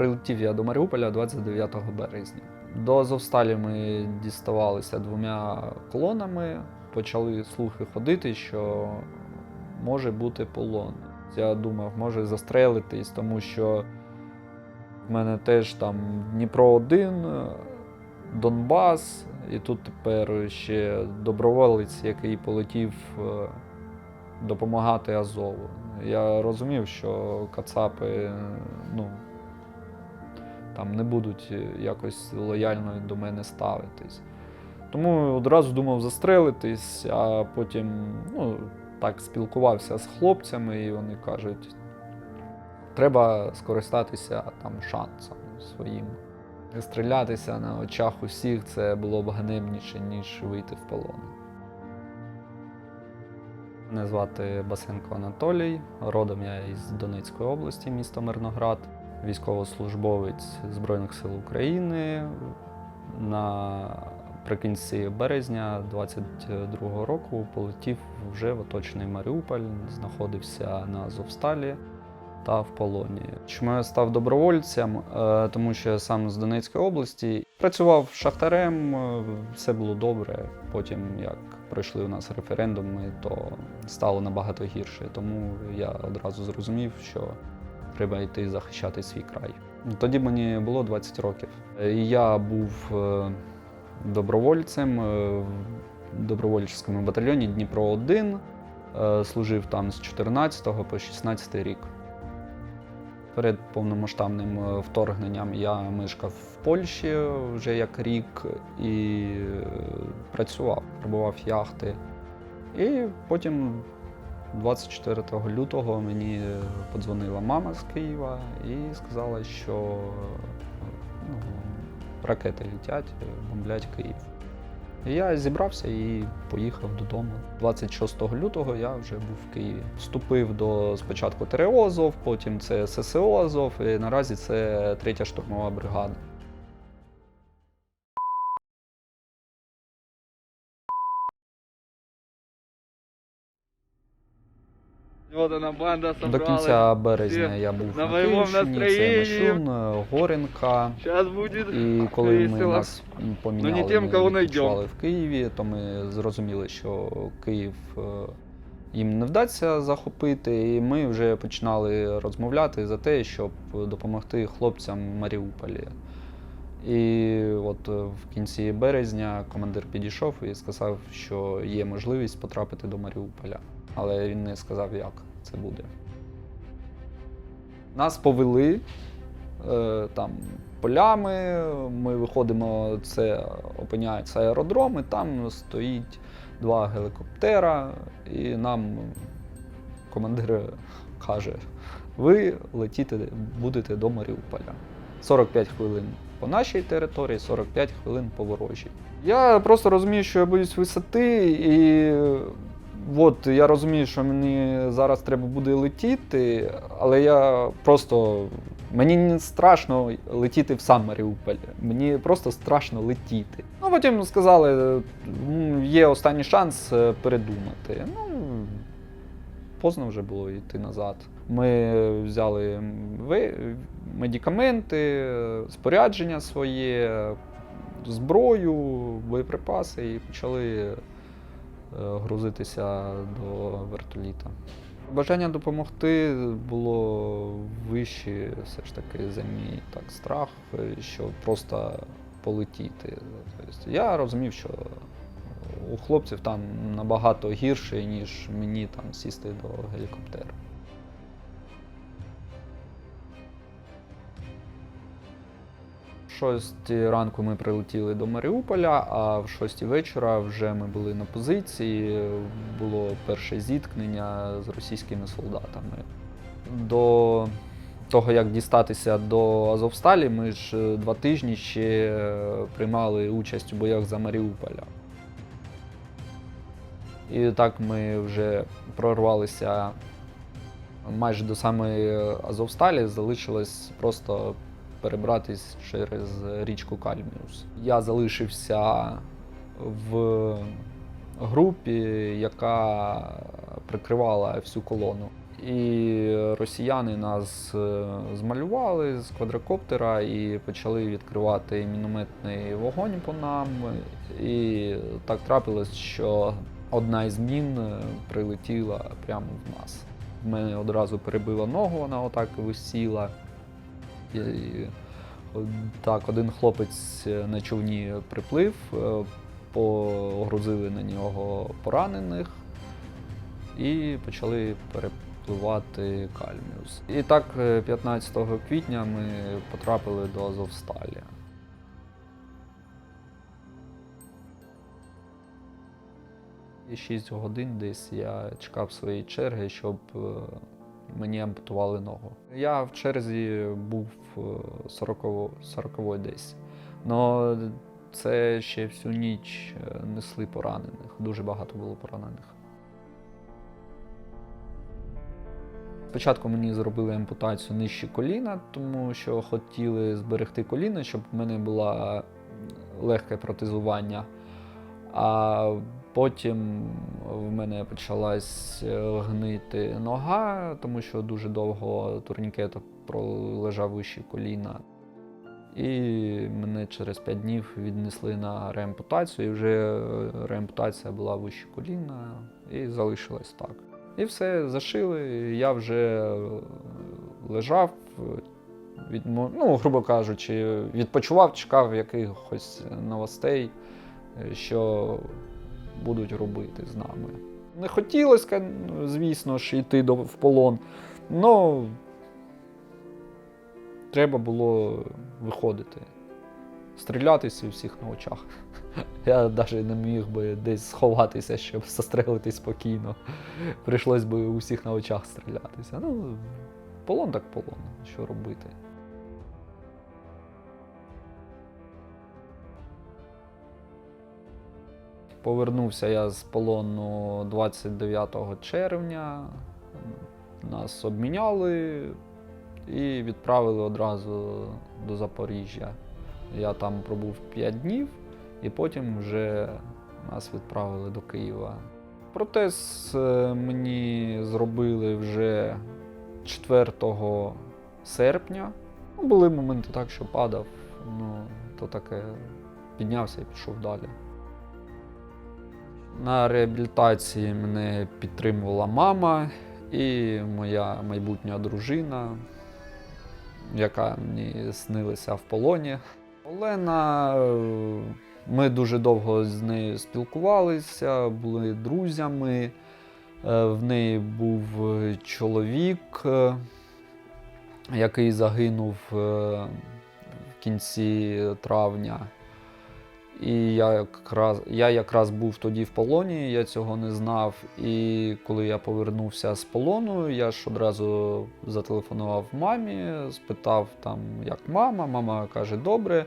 Прилетів я до Маріуполя 29 березня. До Азовсталі ми діставалися двома колонами. Почали слухи ходити, що може бути полон. Я думав, може застрелитись, тому що в мене теж там Дніпро 1 Донбас, і тут тепер ще доброволець, який полетів е, допомагати Азову. Я розумів, що Кацапи ну, там не будуть якось лояльно до мене ставитись. Тому одразу думав застрелитись, а потім ну, так спілкувався з хлопцями, і вони кажуть, треба скористатися там шансом своїм. Стрілятися на очах усіх це було б ганебніше, ніж вийти в полон. Мене звати Басенко Анатолій, родом я із Донецької області, місто Мирноград, військовослужбовець Збройних сил України. Наприкінці березня 22-го року полетів вже в оточений Маріуполь, знаходився на Азовсталі та в полоні. Чому я став добровольцем? Е, Тому що я сам з Донецької області працював шахтарем, е, все було добре. Потім, як пройшли у нас референдуми, то стало набагато гірше. Тому я одразу зрозумів, що треба йти захищати свій край. Тоді мені було 20 років. Е, Я був е, добровольцем е, в добровольчому батальйоні Дніпро 1 Е, Служив там з 14 по 16 рік. Перед повномасштабним вторгненням я мешкав в Польщі вже як рік і працював, пробував яхти. І потім 24 лютого мені подзвонила мама з Києва і сказала, що ну, ракети летять, бомблять Київ. І я зібрався і поїхав додому. 26 лютого я вже був в Києві. Вступив до спочатку ТРО потім це ССО Азов, і наразі це третя штурмова бригада. Она банда До кінця березня я був на на Київщині, це. Мишун, Горенка. Сейчас будет І коли ми весело. нас поміняли, Ну, не тим, кого найдем. відпочивали в Києві, то ми зрозуміли, що Київ е, їм не вдасться захопити, і ми вже починали розмовляти за те, щоб допомогти хлопцям в Маріуполі. І от е, в кінці березня командир підійшов і сказав, що є можливість потрапити до Маріуполя. Але він не сказав, як це буде. Нас повели е, там полями. Ми виходимо, це опиняється аеродром, і там стоїть два гелікоптера, і нам командир каже: ви летіти будете до Маріуполя. 45 хвилин по нашій території, 45 хвилин по ворожій. Я просто розумію, що я боюсь висоти, і от я розумію, що мені зараз треба буде летіти, але я просто. Мені не страшно летіти в сам Маріуполь, мені просто страшно летіти. Ну потім сказали, є останній шанс е, передумати. Ну, поздно вже було йти назад. Ми взяли медикаменти, спорядження своє, зброю, боєприпаси і почали грузитися до вертоліта. Бажання допомогти було вище все ж таки за мій так, страх, е, що просто полетіти. Тобто я розумів, що у хлопців там набагато гірше, ніж мені там сісти до гелікоптера. 6 ранку ми прилетіли до Маріуполя, а в 6 вечора вже ми були на позиції. Було перше зіткнення з російськими солдатами. До того, як дістатися до Азовсталі, ми ж е, два тижні ще е, приймали участь у боях за Маріуполя. І так ми вже прорвалися майже до самої Азовсталі, залишилось просто перебратись через річку Кальміус. Я залишився в групі, яка прикривала всю колону. І росіяни нас е, змалювали з квадрокоптера і почали відкривати мінометний вогонь по нам. І так трапилось, що одна із мін е, прилетіла прямо в нас. В мене одразу перебила ногу, вона отак висіла. От так, один хлопець на човні приплив, е, погрузили на нього поранених і почали перепливати Кальміус. І так, е, 15 квітня ми потрапили до Азовсталі. І 6 годин десь я чекав своєї черги, щоб е, мені ампутували ногу. Я в черзі був 40, 40 десь. Но це ще всю ніч е, несли поранених. Дуже багато було поранених. Спочатку мені зробили ампутацію нижче коліна, тому що хотіли зберегти коліно, щоб в мене було легке протезування. А потім в мене почалась е, гнити нога, тому що дуже довго турнікет пролежав вище коліна. І мене через 5 днів віднесли на реампутацію, і вже е, реампутація була вище коліна і залишилась так. І все, зашили. Я вже е, лежав, від, ну, грубо кажучи, відпочивав, чекав якихось новостей, що будуть робити з нами. Не хотілося, звісно ж, йти в полон. але треба було виходити, стрілятися у всіх на очах. Я навіть не міг би десь сховатися, щоб застрелити спокійно. Прийшлось би у всіх на очах стрілятися. Ну, полон так полон, що робити. Повернувся я з полону 29 червня. Нас обміняли і відправили одразу до Запоріжжя. Я там пробув 5 днів і потім вже нас відправили до Києва. Протез е, мені зробили вже 4 серпня. Були моменти так, що падав, ну то таке піднявся і пішов далі. На реабілітації мене підтримувала мама і моя майбутня дружина, яка мені снилася в полоні. Олена, е, ми дуже довго з нею спілкувалися, були друзями. Е, В неї був е, чоловік, який загинув в кінці травня. І я якраз, я якраз був тоді в полоні, я цього не знав. І коли я повернувся з полону, я ж одразу зателефонував мамі, спитав там, як мама. Мама каже, добре.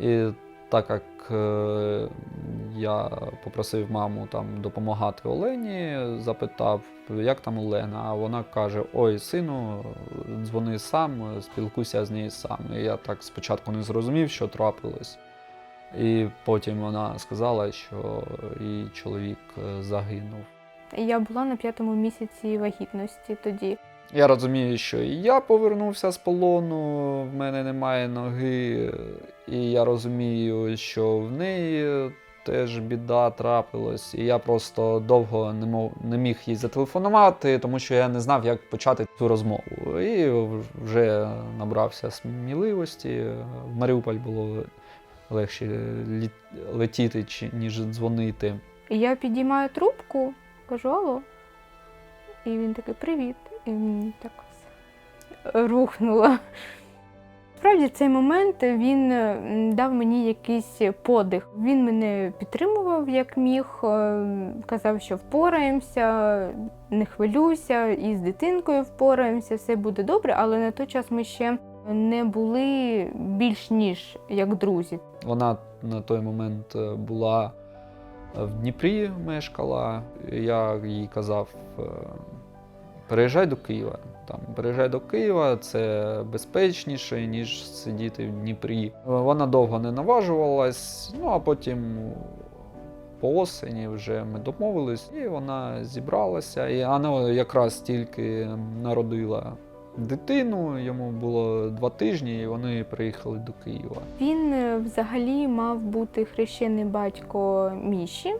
І так як е, я попросив маму там допомагати Олені, запитав, як там Олена, а вона каже: Ой, сину, дзвони сам, спілкуйся з нею сам. І я так спочатку не зрозумів, що трапилось. І потім вона сказала, що її чоловік е, загинув. Я була на п'ятому місяці вагітності тоді. Я розумію, що і я повернувся з полону, в мене немає ноги, і я розумію, що в неї теж біда трапилась. І я просто довго не, мог, не міг їй зателефонувати, тому що я не знав, як почати цю розмову. І вже набрався сміливості. В Маріуполь було легше летіти, чи- ніж дзвонити. І я підіймаю трубку, кажу алло. І він такий привіт. І мені так рухнуло. Справді, цей момент він е, дав мені якийсь подих. Він мене підтримував як міг, е, казав, що впораємося, не хвилюйся, і з дитинкою впораємося, все буде добре, але на той час ми ще не були більш ніж як друзі. Вона на той момент е, була в Дніпрі, мешкала. Я їй казав: е, переїжджай до Києва. Там, переїжджай до Києва, це безпечніше, ніж сидіти в Дніпрі. Вона довго не наважувалась, ну а потім по осені вже ми домовились, і вона зібралася. І вона якраз тільки народила дитину, йому було два тижні, і вони приїхали до Києва. Він е, взагалі мав бути хрещений батько Міші,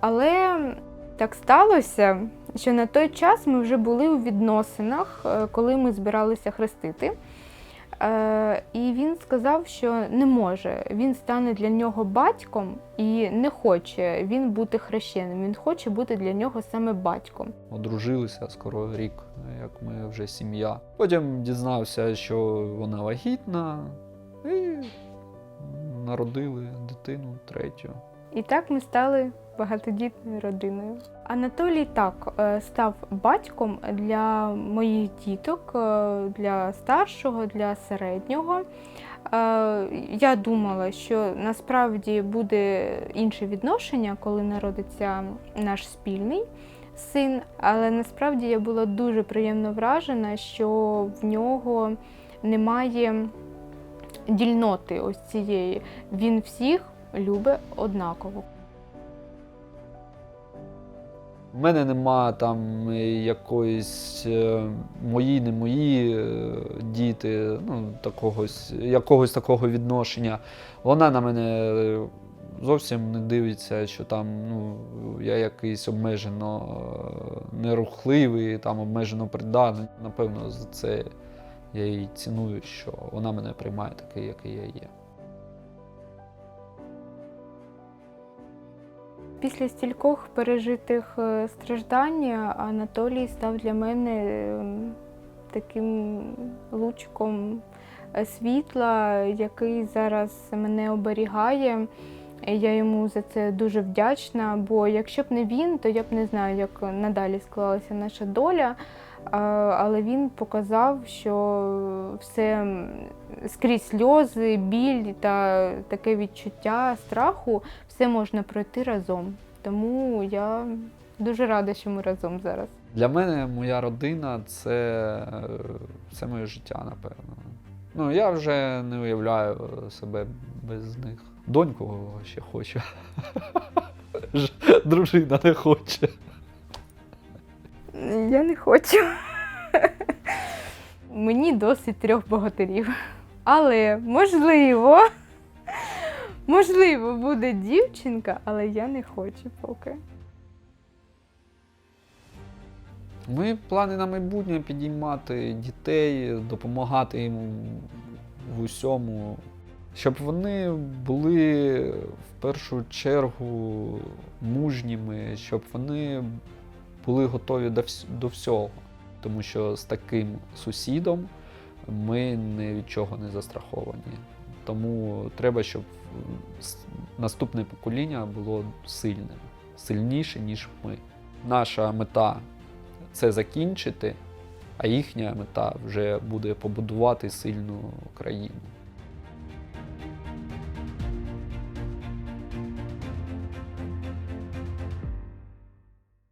але так сталося, що на той час ми вже були у відносинах, е, коли ми збиралися хрестити. Е, І він сказав, що не може. Він стане для нього батьком і не хоче він бути хрещеним. Він хоче бути для нього саме батьком. Одружилися скоро рік, як ми вже сім'я. Потім дізнався, що вона вагітна, і народили дитину третю. І так ми стали багатодітною родиною. Анатолій так е, став батьком для моїх діток, е, для старшого, для середнього. Е, Я думала, що насправді буде інше відношення, коли народиться наш спільний син, але насправді я була дуже приємно вражена, що в нього немає дільноти ось цієї. Він всіх любить однаково. У мене нема там якоїсь е, мої, не мої е, діти, ну, такогось, якогось такого відношення. Вона на мене е, зовсім не дивиться, що там ну, я якийсь обмежено нерухливий, там обмежено придатний. Напевно, за це я її ціную, що вона мене приймає такий, який я є. Після стількох пережитих е, страждань Анатолій став для мене ем, таким лучком е, світла, який зараз мене оберігає. Я йому за це дуже вдячна, бо якщо б не він, то я б не знаю, як надалі склалася наша доля. Але він показав, що все скрізь сльози, біль та таке відчуття страху, все можна пройти разом. Тому я дуже рада, що ми разом зараз. Для мене моя родина це, е, це моє життя, напевно. Ну, я вже не уявляю себе без них. Доньку ще хочу. Дружина не хоче. Я не хочу. Мені досить трьох богатирів. Але можливо, можливо, буде дівчинка, але я не хочу поки. Ми плани на майбутнє підіймати дітей, допомагати їм в усьому, щоб вони були в першу чергу мужніми, щоб вони були готові до всього. Тому що з таким сусідом ми ні від чого не застраховані. Тому треба, щоб наступне покоління було сильним, сильніше, ніж ми. Наша мета це закінчити, а їхня мета вже буде побудувати сильну країну.